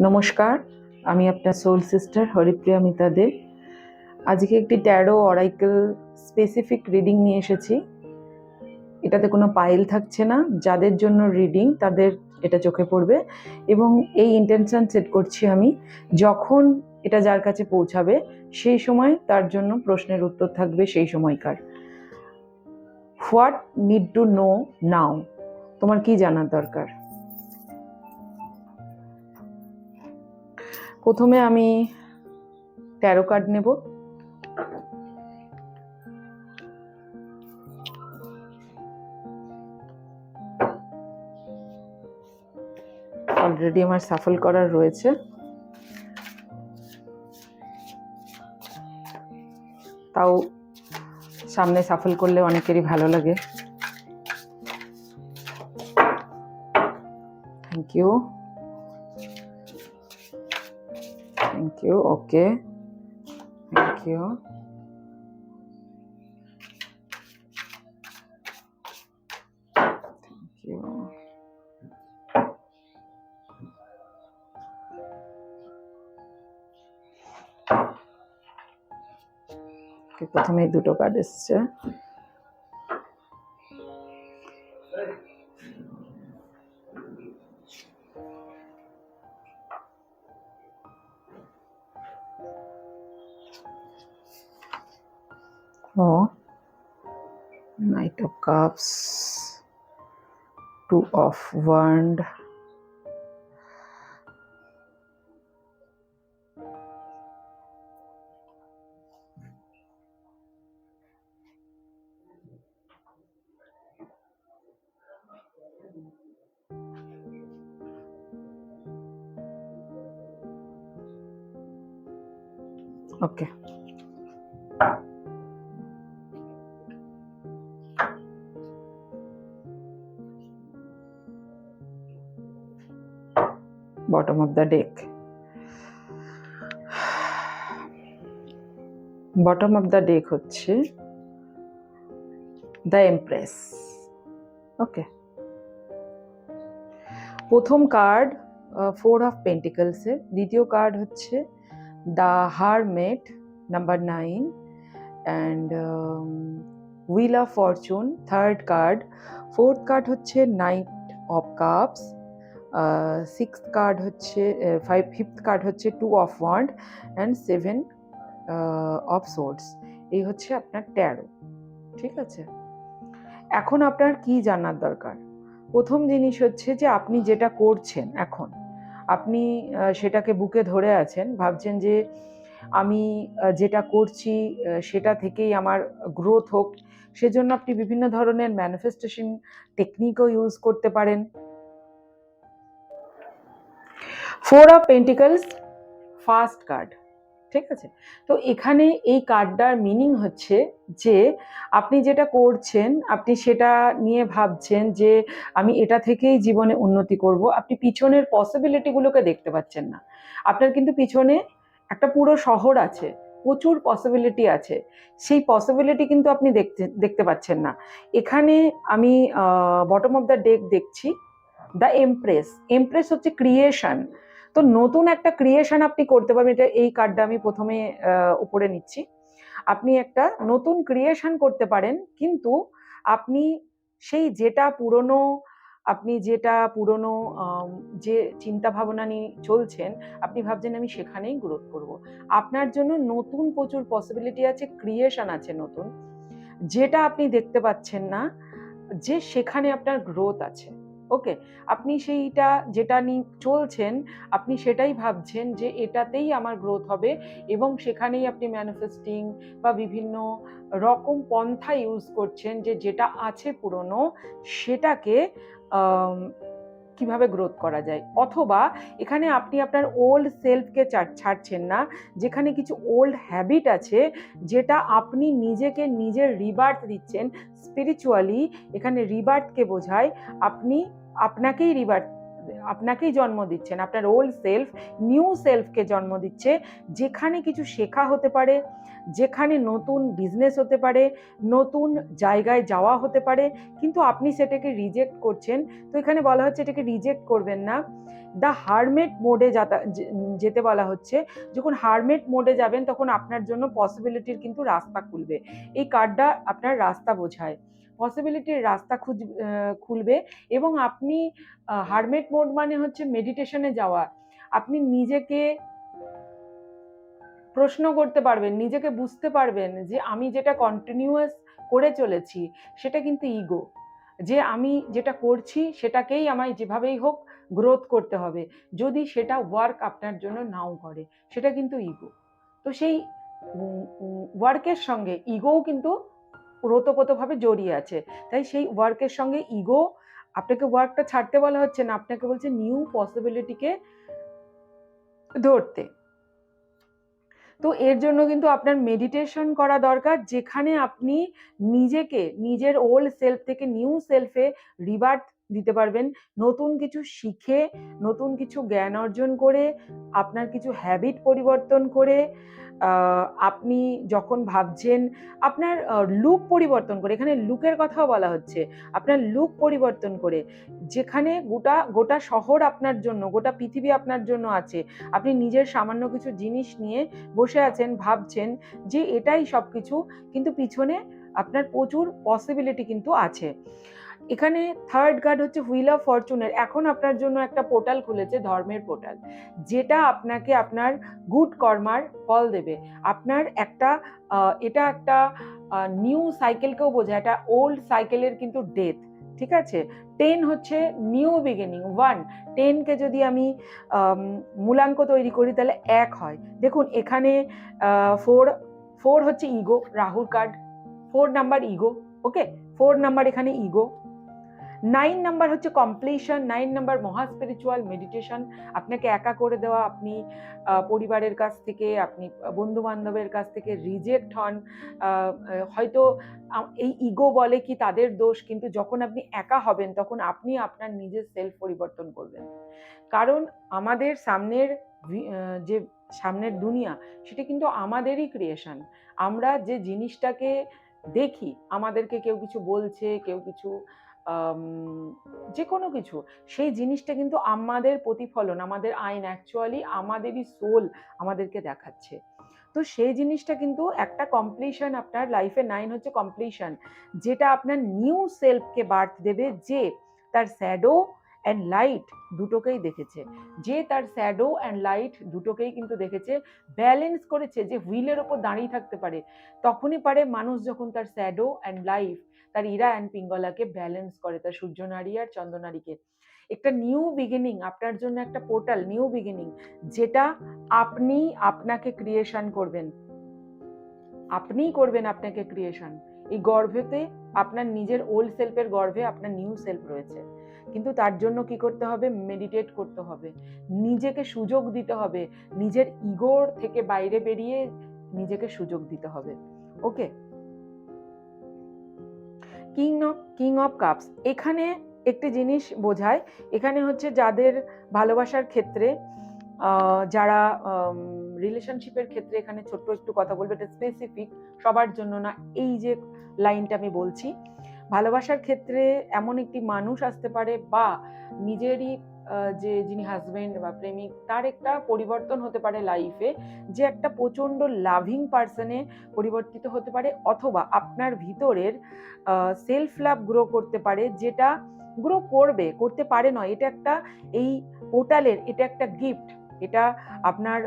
নমস্কার, আমি আপনার সোল সিস্টার হরিপ্রিয়া মিতা দে। আজকে একটি ট্যারো অরাইকেল স্পেসিফিক রিডিং নিয়ে এসেছি। এটাতে কোনো পাইল থাকছে না, যাদের জন্য রিডিং তাদের এটা চোখে পড়বে এবং এই ইন্টেনশন সেট করছি আমি, যখন এটা যার কাছে পৌঁছাবে, সেই সময় তার জন্য প্রশ্নের উত্তর থাকবে সেই সময়কার। What need to know now তোমার কি জানার দরকার? প্রথমে আমি ট্যারো কার্ড নেব। অলরেডি আমার সাফল করার রয়েছে। তাও সামনে সাফল করলে অনেকেরই ভালো লাগে। Thank you you okay thank you thank you প্রথমে দুটো কার্ড এসছে। Cups, Two of Wand, Okay. Bottom of the deck. Bottom of the deck হচ্ছে দ্য এমপ্রেস ওকে প্রথম কার্ড ফোর অফ পেন্টিকলসের দ্বিতীয় কার্ড হচ্ছে the hermit number nine and wheel of fortune third card fourth card হচ্ছে knight of cups six card হচ্ছে five fifth card হচ্ছে two of wand and seven of swords এই হচ্ছে আপনার taro ঠিক আছে? এখন আপনার কি জানার দরকার? প্রথম জিনিস হচ্ছে যে আপনি যেটা করছেন এখন, আপনি সেটাকে বুকে ধরে আছেন, ভাবছেন যে আমি যেটা করছি সেটা থেকেই আমার গ্রোথ হোক। সেজন্য আপনি বিভিন্ন ধরনের ম্যানিফেস্টেশন টেকনিকও ইউজ করতে পারেন। Four of pentacles first card ঠিক আছে? তো এখানে এই কার্ডটার মিনিং হচ্ছে যে আপনি যেটা করছেন, আপনি সেটা নিয়ে ভাবছেন যে আমি এটা থেকেই জীবনে উন্নতি করব। আপনি পিছনের পসিবিলিটিগুলোকে দেখতে পাচ্ছেন না। আপনার কিন্তু পিছনে একটা পুরো শহর আছে, প্রচুর পসিবিলিটি আছে। সেই পসিবিলিটি কিন্তু আপনি দেখতে দেখতে পাচ্ছেন না। এখানে আমি বটম অফ দ্য ডেক দেখছি দ্য এমপ্রেস এমপ্রেস হচ্ছে ক্রিয়েশন তো নতুন একটা ক্রিয়েশন আপনি করতে পারবেন, এটা এই কার্ডটা আমি প্রথমে উপরে নিচ্ছি। আপনি একটা নতুন ক্রিয়েশন করতে পারেন, কিন্তু আপনি সেই যেটা পুরনো, আপনি যেটা পুরনো যে চিন্তা ভাবনা নিয়ে চলছেন, আপনি ভাবছেন আমি সেখানেই গ্রোথ করব। আপনার জন্য নতুন প্রচুর পসিবিলিটি আছে ক্রিয়েশন আছে নতুন। যেটা আপনি দেখতে পাচ্ছেন না, যে সেখানে আপনার গ্রোথ আছে। ওকে, আপনি সেইটা যেটা নিয়ে চলছেন, আপনি সেটাই ভাবছেন যে এটাতেই আমার গ্রোথ হবে এবং সেখানেই আপনি ম্যানিফেস্টিং বা বিভিন্ন রকম পন্থা ইউজ করছেন যে যেটা আছে পুরনো সেটাকে কীভাবে গ্রোথ করা যায়। অথবা এখানে আপনি আপনার ওল্ড সেলফকে ছাড়ছেন না, যেখানে কিছু ওল্ড হ্যাবিট আছে যেটা আপনি নিজেকে নিজের রিবার্থ দিচ্ছেন স্পিরিচুয়ালি এখানে রিবার্থকে বোঝায়। আপনি আপনাকেই রিবার্থ আপনাকেই জন্ম দিচ্ছেন। আপনার ওল্ড সেলফ নিউ সেলফকে জন্ম দিচ্ছে। যেখানে কিছু শেখা হতে পারে, যেখানে নতুন বিজনেস হতে পারে, নতুন জায়গায় যাওয়া হতে পারে, কিন্তু আপনি সেটাকে রিজেক্ট করছেন। তো এখানে বলা হচ্ছে এটাকে রিজেক্ট করবেন না। দ্য হারমেট মোডে যাতা যেতে বলা হচ্ছে, যখন হারমেট মোডে যাবেন, তখন আপনার জন্য পসিবিলিটির কিন্তু রাস্তা খুলবে। এই কার্ডটা আপনার রাস্তা বোঝায়। পসিবিলিটির রাস্তা খুঁজ খুলবে এবং আপনি হারমেট মোড মানে হচ্ছে মেডিটেশনে যাওয়া। আপনি নিজেকে প্রশ্ন করতে পারবেন, নিজেকে বুঝতে পারবেন যে আমি যেটা কন্টিনিউয়াস করে চলেছি, সেটা কিন্তু ইগো যে আমি যেটা করছি, সেটাকেই আমায় যেভাবেই হোক গ্রোথ করতে হবে। যদি সেটা ওয়ার্ক আপনার জন্য নাও করে, সেটা কিন্তু ইগো তো সেই ওয়ার্কের সঙ্গে ইগোও কিন্তু ওতপ্রোতভাবে জড়িয়ে আছে। তাই সেই ওয়ার্কের সঙ্গে ইগো আপনাকে ওয়ার্কটা ছাড়তে বলা হচ্ছে না, আপনাকে বলছে নিউ পসিবিলিটিকে ধরতে। তো এর জন্য কিন্তু আপনার মেডিটেশন করা দরকার, যেখানে আপনি নিজেকে, নিজের ওল্ড সেলফ থেকে নিউ সেলফে রিবার্ট দিতে পারবেন। নতুন কিছু শিখে, নতুন কিছু জ্ঞান অর্জন করে, আপনার কিছু হ্যাবিট পরিবর্তন করে আপনি যখন ভাবছেন, আপনার লুক পরিবর্তন করে, এখানে লুকের কথাও বলা হচ্ছে, আপনার লুক পরিবর্তন করে, যেখানে গোটা গোটা শহর আপনার জন্য, গোটা পৃথিবী আপনার জন্য আছে, আপনি নিজের সামান্য কিছু জিনিস নিয়ে বসে আছেন, ভাবছেন যে এটাই সব কিছু কিন্তু পিছনে আপনার প্রচুর পসিবিলিটি কিন্তু আছে। এখানে থার্ড গার্ড হচ্ছে হুইল অফ ফরচুনের এখন আপনার জন্য একটা পোর্টাল খুলেছে, ধর্মের পোর্টাল যেটা আপনাকে আপনার গুড কর্মার ফল দেবে। আপনার একটা এটা একটা নিউ সাইকেলকেও বোঝায়। এটা ওল্ড সাইকেলের কিন্তু ডেথ ঠিক আছে? টেন হচ্ছে নিউ বিগিনিং ওয়ান টেনকে যদি আমি মূলাঙ্ক তৈরি করি, তাহলে এক হয়। দেখুন, এখানে ফোর ফোর হচ্ছে ইগো রাহুর card four number ego okay four number এখানে ইগো নাইন নাম্বার হচ্ছে কমপ্লিশন নাইন নাম্বার মহা স্পিরিচুয়াল মেডিটেশন আপনাকে একা করে দেওয়া, আপনি পরিবারের কাছ থেকে, আপনি বন্ধু বান্ধবের কাছ থেকে রিজেক্ট হন। হয়তো এই ইগো বলে কি তাদের দোষ, কিন্তু যখন আপনি একা হবেন, তখন আপনি আপনার নিজের সেলফ পরিবর্তন করবেন। কারণ আমাদের সামনের যে সামনের দুনিয়া, সেটা কিন্তু আমাদেরই ক্রিয়েশন আমরা যে জিনিসটাকে দেখি, আমাদেরকে কেউ কিছু বলছে, কেউ কিছু যে কোনো কিছু, সেই জিনিসটা কিন্তু আমাদের প্রতিফলন, আমাদের আইন অ্যাকচুয়ালি আমাদেরই সোল আমাদেরকে দেখাচ্ছে। তো সেই জিনিসটা কিন্তু একটা কমপ্লিশন আপনার লাইফে নাইন হচ্ছে কমপ্লিশন যেটা আপনার নিউ সেলফকে বার্থ দেবে যে তার স্যাডো অ্যান্ড লাইট দুটোকেই দেখেছে। যে তার স্যাডো অ্যান্ড লাইট দুটোকেই কিন্তু দেখেছে ব্যালেন্স করেছে যে হুইলের ওপর দাঁড়িয়ে থাকতে পারে। তখনই পারে মানুষ যখন তার স্যাডো অ্যান্ড লাইফ তার ইরা অ্যান্ড পিঙ্গলাকে ব্যালেন্স করে, তার সূর্য নারী আর চন্দ্রনারীকে। একটা নিউ বিগিনিং আপনার জন্য একটা পোর্টাল নিউ বিগিনিং যেটা আপনি আপনাকে ক্রিয়েশন করবেন। আপনিই করবেন আপনাকে ক্রিয়েশন এই গর্ভেতে আপনার নিজের ওল্ড সেলফের গর্ভে আপনার নিউ সেলফ রয়েছে। কিন্তু তার জন্য কি করতে হবে? মেডিটেট করতে হবে। নিজেকে সুযোগ দিতে হবে। নিজের ইগোর থেকে বাইরে বেরিয়ে নিজেকে সুযোগ দিতে হবে। Okay king of king of cups এখানে একটি জিনিস বোঝায়, এখানে হচ্ছে যাদের ভালোবাসার ক্ষেত্রে যারা রিলেশনশিপের ক্ষেত্রে এখানে ছোট্ট একটু কথা বলব, এটা স্পেসিফিক সবার জন্য না, এই যে লাইনটা আমি বলছি, ভালোবাসার ক্ষেত্রে এমন একটি মানুষ আসতে পারে বা নিজেরই যে যিনি হাজবেন্ড বা প্রেমিক, তার একটা পরিবর্তন হতে পারে লাইফে যে একটা প্রচণ্ড লাভিং পার্সনে পরিবর্তিত হতে পারে অথবা আপনার ভিতরের সেলফ লাভ গ্রো করতে পারে, যেটা গ্রো করবে, করতে পারে নয়। এটা একটা এই পোর্টালের এটা একটা গিফট এটা আপনার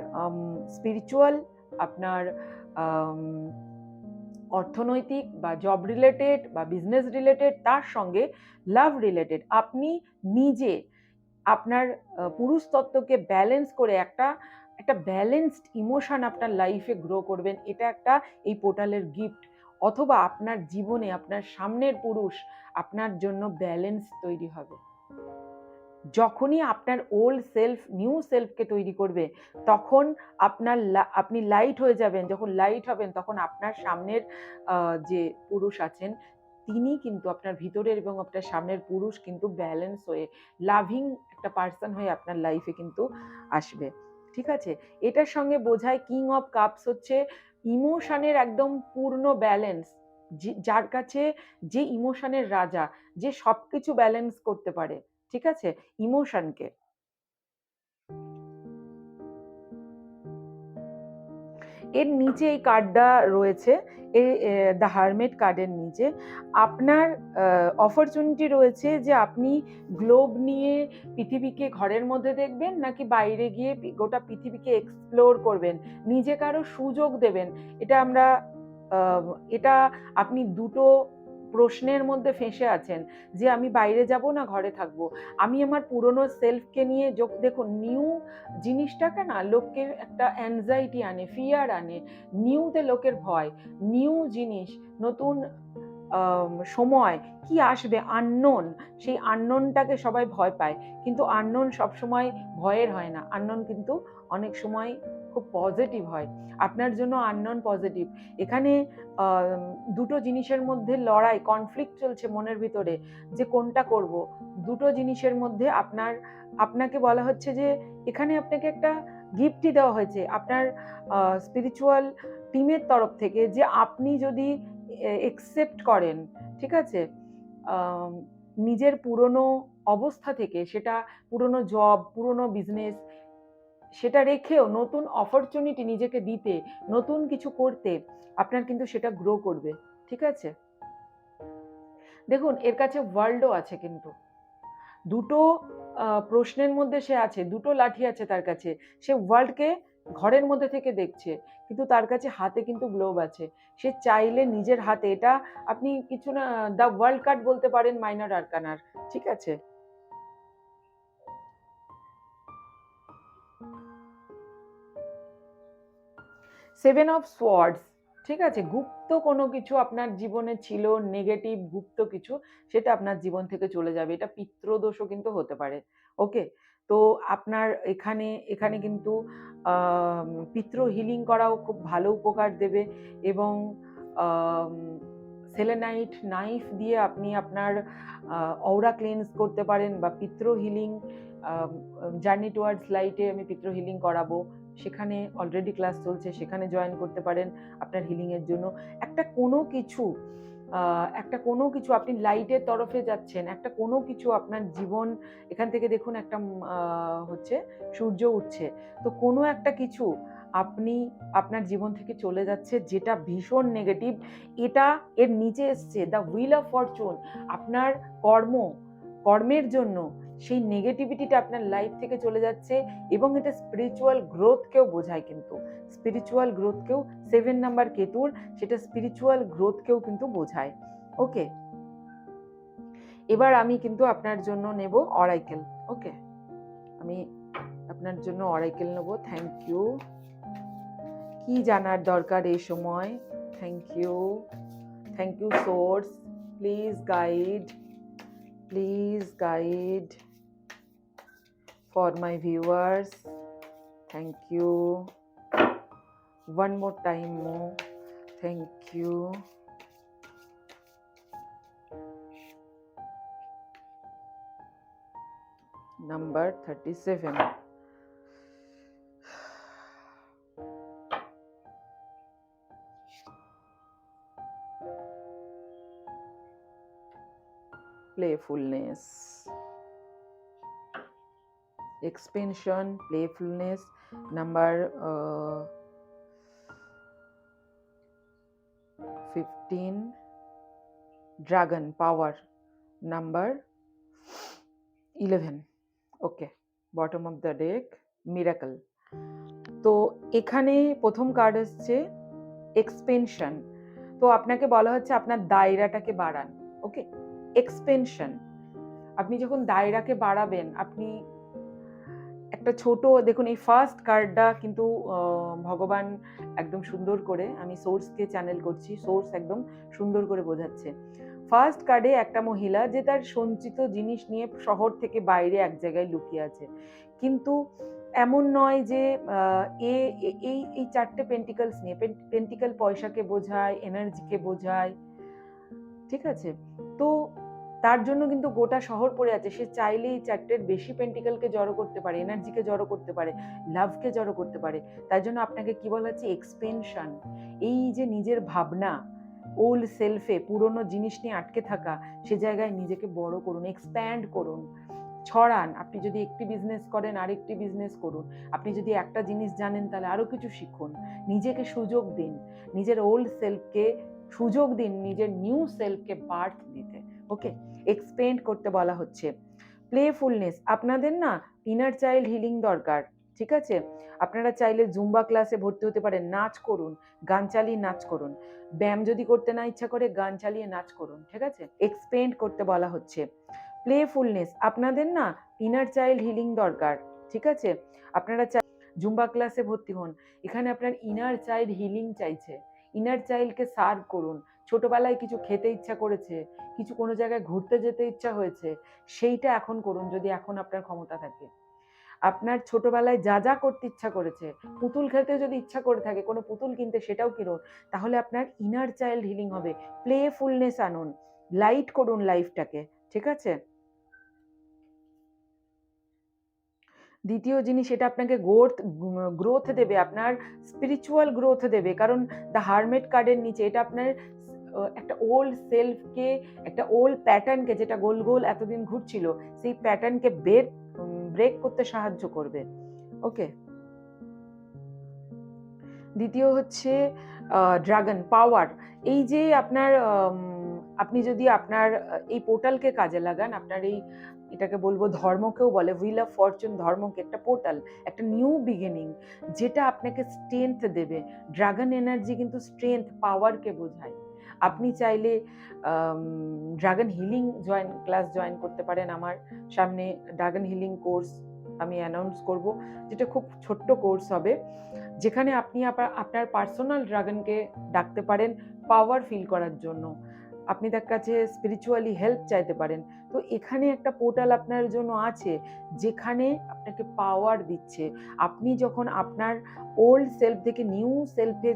স্পিরিচুয়াল আপনার অর্থনৈতিক বা জব রিলেটেড বা বিজনেস রিলেটেড তার সঙ্গে লাভ রিলেটেড আপনি নিজে আপনার পুরুষ তত্ত্বকে ব্যালেন্স করে একটা একটা ব্যালেন্সড ইমোশন আপনার লাইফে গ্রো করবেন। এটা একটা এই পোর্টালের গিফট অথবা আপনার জীবনে আপনার সামনের পুরুষ আপনার জন্য ব্যালেন্স তৈরি হবে। যখনই আপনার ওল্ড সেলফ নিউ সেলফকে তৈরি করবে, তখন আপনার আপনি লাইট হয়ে যাবেন। যখন লাইট হবেন, তখন আপনার সামনের যে পুরুষ আছেন তিনি কিন্তু আপনার ভিতরের এবং আপনার সামনের পুরুষ কিন্তু ব্যালেন্স হয়ে লাভিং একটা পার্সন হয়ে আপনার লাইফে কিন্তু আসবে। ঠিক আছে? এটার সঙ্গে বোঝায় কিং অফ কাপস হচ্ছে ইমোশনের একদম পূর্ণ ব্যালেন্স যার কাছে যে ইমোশনের রাজা, যে সব কিছু ব্যালেন্স করতে পারে। ঠিক আছে? ইমোশনকে এর নিচে এই কার্ডটা রয়েছে, এই দ্য হারমেট কার্ডের নিচে। আপনার অপরচুনিটি রয়েছে যে আপনি গ্লোব নিয়ে পৃথিবীকে ঘরের মধ্যে দেখবেন নাকি বাইরে গিয়ে গোটা পৃথিবীকে এক্সপ্লোর করবেন, নিজে কারও সুযোগ দেবেন। এটা আমরা এটা আপনি দুটো প্রশ্নের মধ্যে ফেঁসে আছেন যে আমি বাইরে যাব না ঘরে থাকব। আমি আমার পুরনো সেলফকে নিয়ে যোগ, দেখুন নিউ জিনিসটাকে না লোককে একটা অ্যাংজাইটি আনে ফিয়ার আনে। নিউতে লোকের ভয় নিউ জিনিস, নতুন সময়, কি আসবে? আননোন সেই আননোনটাকে সবাই ভয় পায়। কিন্তু আননোন সবসময় ভয়ের হয় না। আননোন কিন্তু অনেক সময় খুব পজিটিভ হয়। আপনার জন্য আননন পজিটিভ এখানে দুটো জিনিসের মধ্যে লড়াই কনফ্লিক্ট চলছে মনের ভিতরে, যে কোনটা করব? দুটো জিনিসের মধ্যে আপনার, আপনাকে বলা হচ্ছে যে, এখানে আপনাকে একটা গিফটই দেওয়া হয়েছে। আপনার স্পিরিচুয়াল টিমের তরফ থেকে যে আপনি যদি একসেপ্ট করেন, ঠিক আছে? নিজের পুরনো অবস্থা থেকে, সেটা পুরনো জব পুরনো বিজনেস সেটা রেখেও নতুন অপরচুনিটি নিজেকে দিতে, নতুন কিছু করতে আপনার কিন্তু সেটা গ্রো করবে, ঠিক আছে? দেখুন, এর কাছে ওয়ার্ল্ডও আছে কিন্তু। দুটো প্রশ্নের মধ্যে সে আছে, দুটো লাঠি আছে তার কাছে। সে ওয়ার্ল্ডকে ঘরের মধ্যে থেকে দেখছে, কিন্তু তার কাছে হাতে কিন্তু গ্লোব আছে। সে চাইলে নিজের হাতে, এটা আপনি কিছু না দ্য ওয়ার্ল্ড কার্ড বলতে পারেন মাইনার আরকানার ঠিক আছে? সেভেন অফ সোয়ার্ডস ঠিক আছে? গুপ্ত কোনো কিছু আপনার জীবনে ছিল নেগেটিভ গুপ্ত কিছু, সেটা আপনার জীবন থেকে চলে যাবে। এটা পিত্রদোষও কিন্তু হতে পারে। ওকে তো আপনার এখানে এখানে কিন্তু পিত্র হিলিং করাও খুব ভালো উপকার দেবে এবং সেলেনাইট নাইফ দিয়ে আপনি আপনার অওরা ক্লিনস করতে পারেন বা পিত্র হিলিং জার্নি টুয়ার্ডস লাইটে আমি পিত্র হিলিং করাবো। সেখানে অলরেডি ক্লাস চলছে, সেখানে জয়েন করতে পারেন আপনার হিলিংয়ের জন্য। একটা কোনো কিছু একটা কোনো কিছু আপনি লাইটের তরফে যাচ্ছেন, একটা কোনো কিছু আপনার জীবন, এখান থেকে দেখুন একটা হচ্ছে সূর্য উঠছে। তো কোনো একটা কিছু আপনি আপনার জীবন থেকে চলে যাচ্ছে যেটা ভীষণ নেগেটিভ এটা এর নিচে এসছে দ্য হুইল অফ ফরচুন আপনার কর্ম, কর্মের জন্য। সেই নেগেটিভিটিটা আপনার লাইফ থেকে চলে যাচ্ছে এবং এটা স্পিরিচুয়াল গ্রোথকেও বোঝায় কিন্তু। স্পিরিচুয়াল গ্রোথকেও সেভেন নাম্বার কেতুর সেটা স্পিরিচুয়াল গ্রোথকেও কিন্তু বোঝায়। ওকে এবার আমি কিন্তু আপনার জন্য নেব অরাইকেল ওকে আমি আপনার জন্য অরাইকেল নেব থ্যাংক ইউ কি জানার দরকার এই সময়? Thank you thank you source please guide please guide for my viewers. Thank you. One more time more thank you. Number 37 playfulness playfulness, number uh, 15, dragon, power, number 11. Okay bottom of the deck miracle তো এখানে প্রথম card এসছে expansion তো আপনাকে বলা হচ্ছে আপনার দায়রাটাকে বাড়ান ওকে এক্সপেনশন আপনি যখন দায়রাকে বাড়াবেন আপনি একটা ছোট, দেখুন এই ফার্স্ট কার্ডটা কিন্তু ভগবান একদম সুন্দর করে, আমি সোর্সকে চ্যানেল করছি সোর্স একদম সুন্দর করে বোঝাচ্ছে। ফার্স্ট কার্ডে একটা মহিলা যে তার সঞ্চিত জিনিস নিয়ে শহর থেকে বাইরে এক জায়গায় লুকিয়ে আছে। কিন্তু এমন নয় যে এ এই এই চারটে পেন্টিকলস নিয়ে পেন্টিকল পয়সাকে বোঝায় এনার্জিকে বোঝায়, ঠিক আছে? তো তার জন্য কিন্তু গোটা শহর পড়ে আছে। সে চাইলেই চারটের বেশি পেন্টিকেলকে জড়ো করতে পারে এনার্জিকে জড়ো করতে পারে লাভকে জড়ো করতে পারে। তাই জন্য আপনাকে কি বলা হচ্ছে? এক্সপেনশন এই যে নিজের ভাবনা ওল্ড সেলফে পুরনো জিনিস নিয়ে আটকে থাকা, সে জায়গায় নিজেকে বড় করুন এক্সপ্যান্ড করুন। ছড়ান, আপনি যদি একটি বিজনেস করেন, আরেকটি বিজনেস করুন। আপনি যদি একটা জিনিস জানেন, তাহলে আরও কিছু শিখুন। নিজেকে সুযোগ দিন, নিজের ওল্ড সেলফকে সুযোগ দিন, নিজের নিউ সেলফকে বার্থ দিতে। ওকে এক্সপেন্ড করতে বলা হচ্ছে। প্লেফুলনেস আপনাদের না ইনার চাইল্ড হিলিং দরকার, ঠিক আছে? আপনারা চাইলে জুম্বা ক্লাসে ভর্তি হতে পারেন, নাচ করুন, গান চালিয়ে নাচ করুন। ব্যায়াম যদি করতে না ইচ্ছা করে, গান চালিয়ে নাচ করুন, ঠিক আছে? এক্সপেন্ড করতে বলা হচ্ছে। প্লেফুলনেস আপনাদের না ইনার চাইল্ড হিলিং দরকার, ঠিক আছে? আপনারা চাই জুম্বা ক্লাসে ভর্তি হন। এখানে আপনার ইনার চাইল্ড হিলিং চাইছে। ইনার চাইল্ডকে সার্ভ করুন। ছোটবেলায় কিছু খেতে ইচ্ছা করেছে, কিছু কোনো জায়গায় ঘুরতে যেতে ইচ্ছা হয়েছে, সেইটা এখন করুন যদি এখন আপনার ক্ষমতা থাকে। আপনার ছোটবেলায় যা যা করতে ইচ্ছা করেছে, পুতুল খেলতে যদি ইচ্ছা করে থাকে, কোনো পুতুল কিনতে সেটাও কিনুন, তাহলে আপনার ইনার চাইল্ড হিলিং হবে। প্লেফুলনেস আনুন লাইট করুন লাইফটাকে ঠিক আছে? দ্বিতীয় জিনিস, এটা আপনাকে গ্রোথ গ্রোথ দেবে, আপনার স্পিরিচুয়াল গ্রোথ দেবে, কারণ দ্য হারমেট কার্ডের নিচে, এটা আপনার একটা ওল্ড সেলফকে একটা ওল্ড প্যাটার্নকে যেটা গোল গোল এতদিন ঘুরছিল, সেই প্যাটার্নকে বের ব্রেক করতে সাহায্য করবে। ওকে দ্বিতীয় হচ্ছে ড্রাগন পাওয়ার এই যে আপনার আপনি যদি আপনার, এই পোর্টালকে কাজে লাগান, আপনার এই, এটাকে বলব ধর্মকেও বলে হুইল অফ ফরচুন ধর্মকে, একটা পোর্টাল, একটা নিউ বিগিনিং যেটা আপনাকে স্ট্রেংথ দেবে। ড্রাগন এনার্জি কিন্তু স্ট্রেংথ পাওয়ারকে বোঝায়। আপনি চাইলে dragon healing join class join করতে পারেন আমার সামনে। ড্রাগন হিলিং কোর্স আমি অ্যানাউন্স করব, যেটা খুব ছোট্ট কোর্স হবে। যেখানে আপনি আপনার পার্সোনাল ড্রাগনকে ডাকতে পারেন পাওয়ার ফিল করার জন্য। আপনি তার কাছে স্পিরিচুয়ালি হেল্প চাইতে পারেন। তো এখানে একটা পোর্টাল আপনার জন্য আছে, যেখানে আপনাকে পাওয়ার দিচ্ছে। আপনি যখন আপনার ওল্ড সেলফ থেকে নিউ সেলফে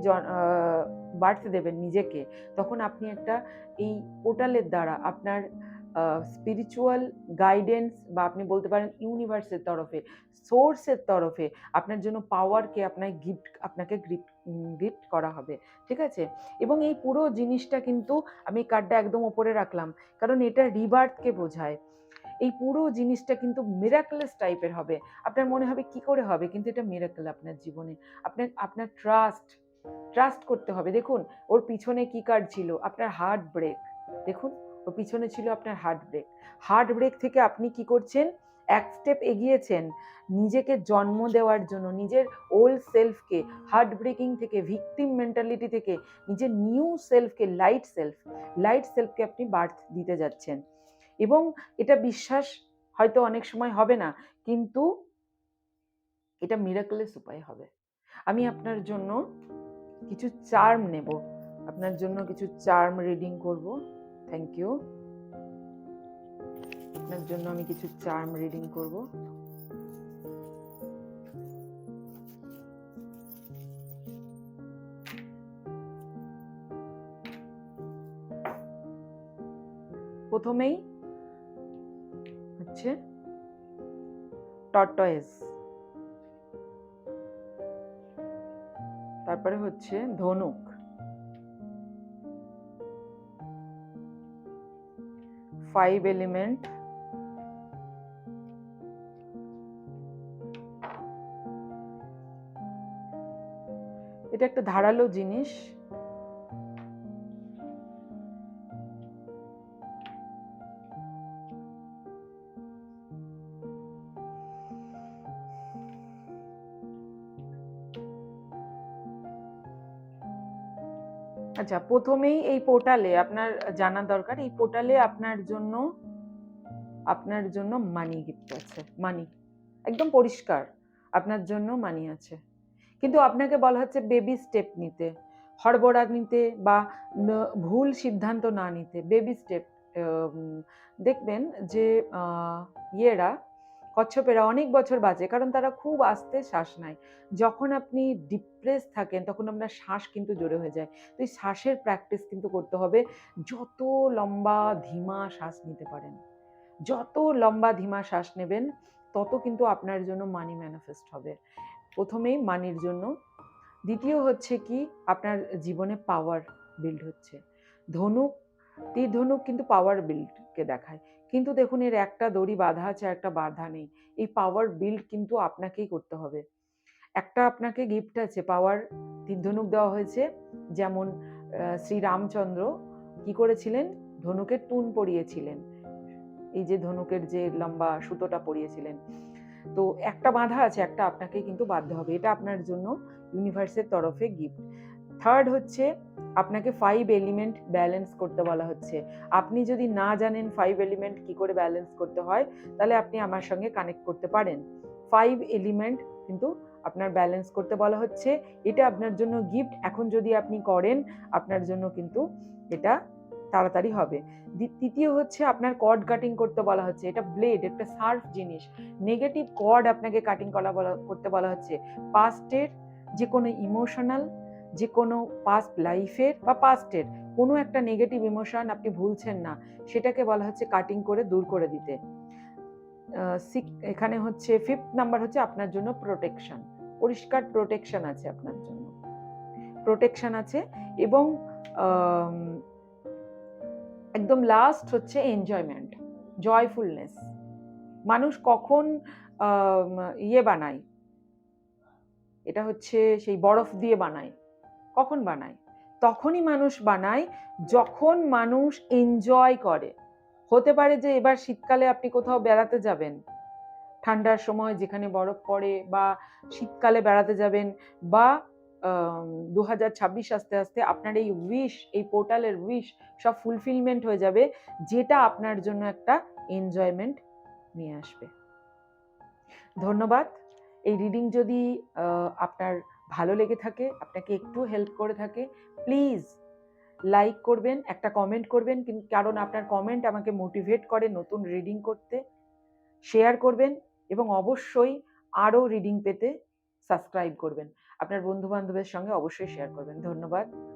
বার্থ দেবেন নিজেকে, তখন আপনি একটা এই পোর্টালের দ্বারা আপনার স্পিরিচুয়াল গাইডেন্স বা আপনি বলতে পারেন ইউনিভার্সের তরফে সোর্সের তরফে আপনার জন্য পাওয়ারকে আপনার গিফট আপনাকে গিফট গিফট করা হবে, ঠিক আছে? এবং এই পুরো জিনিসটা কিন্তু আমি কার্ডটা একদম ওপরে রাখলাম, কারণ এটা রিবার্থকে বোঝায়। এই পুরো জিনিসটা কিন্তু মিরাকলেস টাইপের হবে। আপনার মনে হবে কি করে হবে? কিন্তু এটা মিরাকল আপনার জীবনে। আপনার আপনার ট্রাস্ট ট্রাস্ট করতে হবে। দেখুন, ওর পিছনে কি কার্ড ছিল? আপনার হার্ট ব্রেক দেখুন। ওর পিছনে ছিল আপনার হার্ট ব্রেক হার্ট ব্রেক থেকে আপনি কি করছেন? এক স্টেপ এগিয়েছেন নিজেকে জন্ম দেওয়ার জন্য, নিজের ওল্ড সেলফকে হার্ট ব্রেকিং থেকে ভিকটিম মেন্টালিটি থেকে, নিজের নিউ সেলফকে লাইট সেলফ লাইট সেলফকে আপনি বার্থ দিতে যাচ্ছেন। এবং এটা বিশ্বাস হয়তো অনেক সময় হবে না, কিন্তু এটা মিরাকলেস উপায় হবে। আমি আপনার জন্য কিছু চার্ম নেব। আপনার জন্য কিছু চার্ম রিডিং করব। থ্যাংক ইউ আপনার জন্য আমি কিছু চার্ম রিডিং করব। প্রথমেই হচ্ছে টর্টয়েস তারপরে হচ্ছে ধনুক। Five element. এটা একটা ধারালো জিনিস। আচ্ছা প্রথমেই এই পোর্টালে আপনার জানা দরকার, এই পোর্টালে আপনার জন্য আপনার জন্য মানি গিফট আছে মানি একদম পরিষ্কার, আপনার জন্য মানি আছে। কিন্তু আপনাকে বলা হচ্ছে বেবি স্টেপ নিতে, হড়বড়া নিতে বা ভুল সিদ্ধান্ত না নিতে বেবি স্টেপ দেখবেন যে ইয়েরা কচ্ছপেরা অনেক বছর বাঁচে, কারণ তারা খুব আস্তে শ্বাস নেয়। যখন আপনি ডিপ্রেস থাকেন, তখন আপনার শ্বাস কিন্তু জোরে হয়ে যায়। তো এই শ্বাসের প্র্যাকটিস কিন্তু করতে হবে যত লম্বা ধীমা শ্বাস নিতে পারেন। যত লম্বা ধীমা শ্বাস নেবেন, তত কিন্তু আপনার জন্য মানি ম্যানিফেস্ট হবে। প্রথমেই মানির জন্য। দ্বিতীয় হচ্ছে কি, আপনার জীবনে পাওয়ার বিল্ড হচ্ছে। ধনুক, তীর ধনুক কিন্তু পাওয়ার বিল্ডকে দেখায়। কিন্তু দেখুন, এর একটা দড়ি বাঁধা আছে একটা বাধা নেই। এই পাওয়ার বিল্ড কিন্তু আপনাকেই করতে হবে। একটা আপনাকে গিফট আছে পাওয়ার তীর ধনুক দেওয়া হয়েছে। যেমন শ্রী রামচন্দ্র কি করেছিলেন? ধনুকের টুন পরিয়েছিলেন। এই যে ধনুকের যে লম্বা সুতোটা পরিয়েছিলেন। তো একটা বাঁধা আছে, একটা আপনাকে কিন্তু বাধ্য হবে। এটা আপনার জন্য ইউনিভার্সের তরফে গিফট থার্ড হচ্ছে আপনাকে ফাইভ এলিমেন্ট ব্যালেন্স করতে বলা হচ্ছে। আপনি যদি না জানেন ফাইভ এলিমেন্ট কি করে ব্যালেন্স করতে হয়, তাহলে আপনি আমার সঙ্গে কানেক্ট করতে পারেন। ফাইভ এলিমেন্ট কিন্তু আপনার ব্যালেন্স করতে বলা হচ্ছে। এটা আপনার জন্য গিফট এখন যদি আপনি করেন, আপনার জন্য কিন্তু এটা তাড়াতাড়ি হবে। তৃতীয় হচ্ছে আপনার কর্ড কাটিং করতে বলা হচ্ছে। এটা ব্লেড একটা সার্ফ জিনিস। নেগেটিভ কর্ড আপনাকে কাটিং করা বলা, করতে বলা হচ্ছে। পাস্টের যে কোনো ইমোশনাল যে কোনো পাস্ট লাইফের বা পাস্টের কোনো একটা নেগেটিভ ইমোশন আপনি ভুলছেন না, সেটাকে বলা হচ্ছে কাটিং করে দূর করে দিতে। এখানে হচ্ছে ফিফথ নাম্বার হচ্ছে আপনার জন্য প্রোটেকশন পরিষ্কার প্রোটেকশন আছে আপনার জন্য। প্রোটেকশন আছে এবং একদম লাস্ট হচ্ছে এনজয়মেন্ট জয়ফুলনেস মানুষ কখন ইয়ে বানায়, এটা হচ্ছে সেই বরফ দিয়ে বানায়। কখন বানায়? তখনই মানুষ বানায় যখন মানুষ এনজয় করে। হতে পারে যে এবার শীতকালে আপনি কোথাও বেড়াতে যাবেন। ঠান্ডার সময় যেখানে বরফ পড়ে বা শীতকালে বেড়াতে যাবেন বা দু হাজার ছাব্বিশ আস্তে আস্তে আপনার এই উইশ এই পোর্টালের উইশ সব ফুলফিলমেন্ট হয়ে যাবে, যেটা আপনার জন্য একটা এনজয়মেন্ট নিয়ে আসবে। ধন্যবাদ। এই রিডিং যদি আপনার ভালো লেগে থাকে, আপনাকে একটু হেল্প করে থাকে প্লিজ লাইক করবেন, একটা কমেন্ট করবেন কারণ আপনার কমেন্ট আমাকে মোটিভেট করে নতুন রিডিং করতে। শেয়ার করবেন এবং অবশ্যই আরও রিডিং পেতে সাবস্ক্রাইব করবেন। আপনার বন্ধুবান্ধবের সঙ্গে অবশ্যই শেয়ার করবেন। ধন্যবাদ।